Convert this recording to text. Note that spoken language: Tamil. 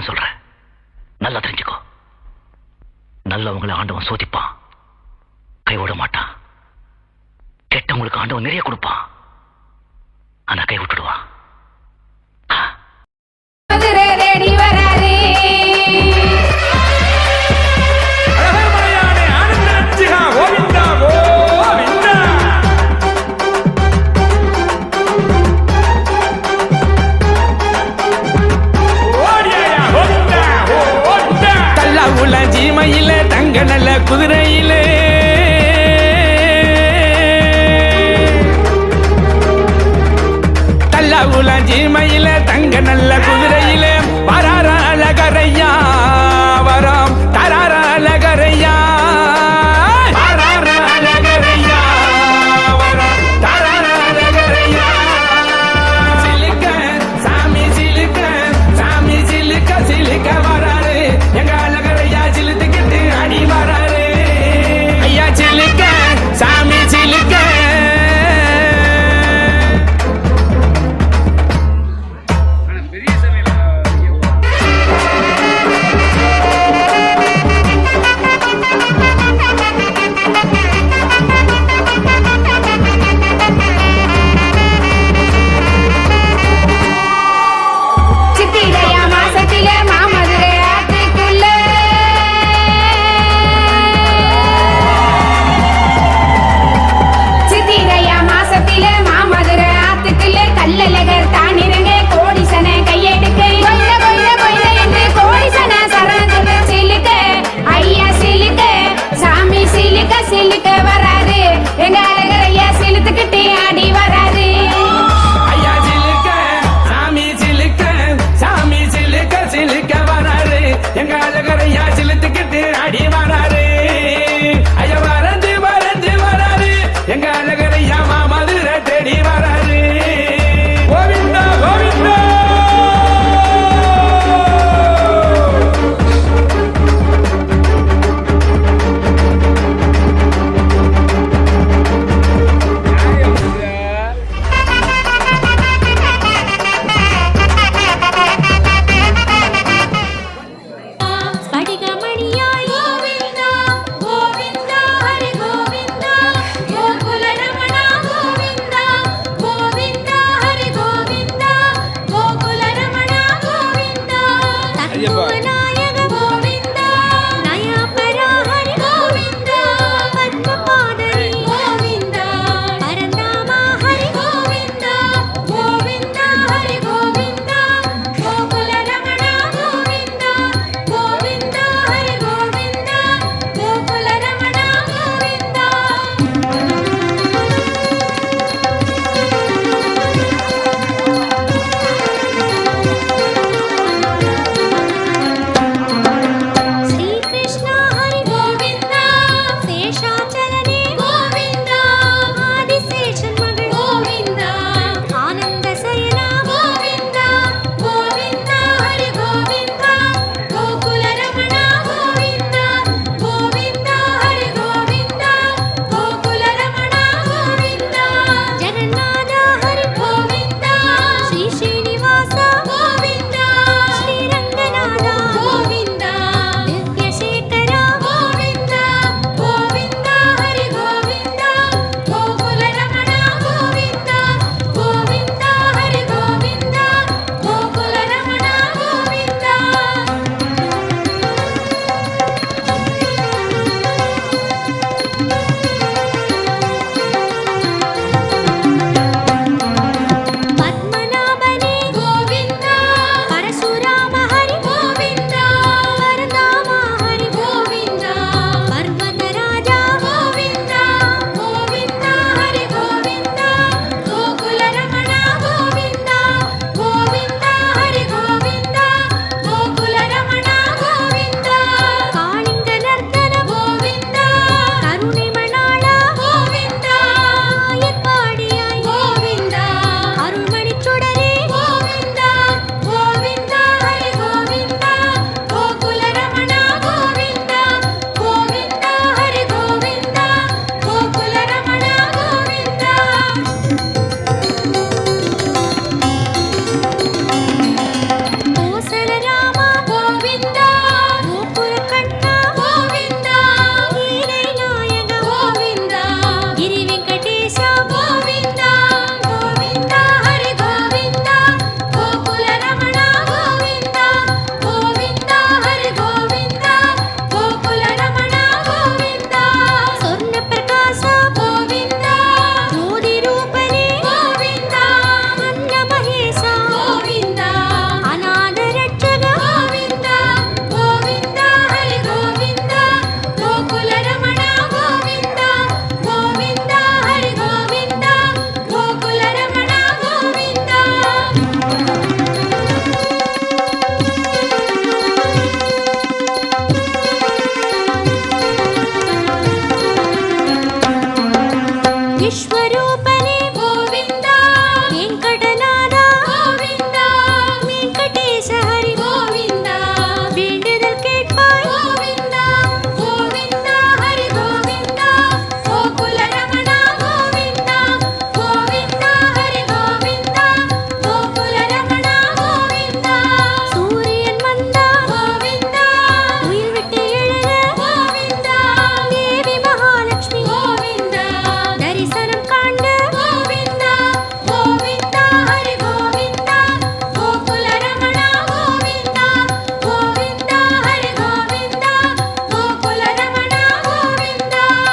ஒண்ணு சொல்றேன். நல்லா தெரிஞ்சுக்கோ. நல்லவங்களை ஆண்டவன் சோதிப்பான். கைவிட மாட்டான். கெட்டவங்களுக்கு ஆண்டவன் நிறைய கொடுப்பான். குலாஞ்சி மயில தங்க நல்ல குதிரை.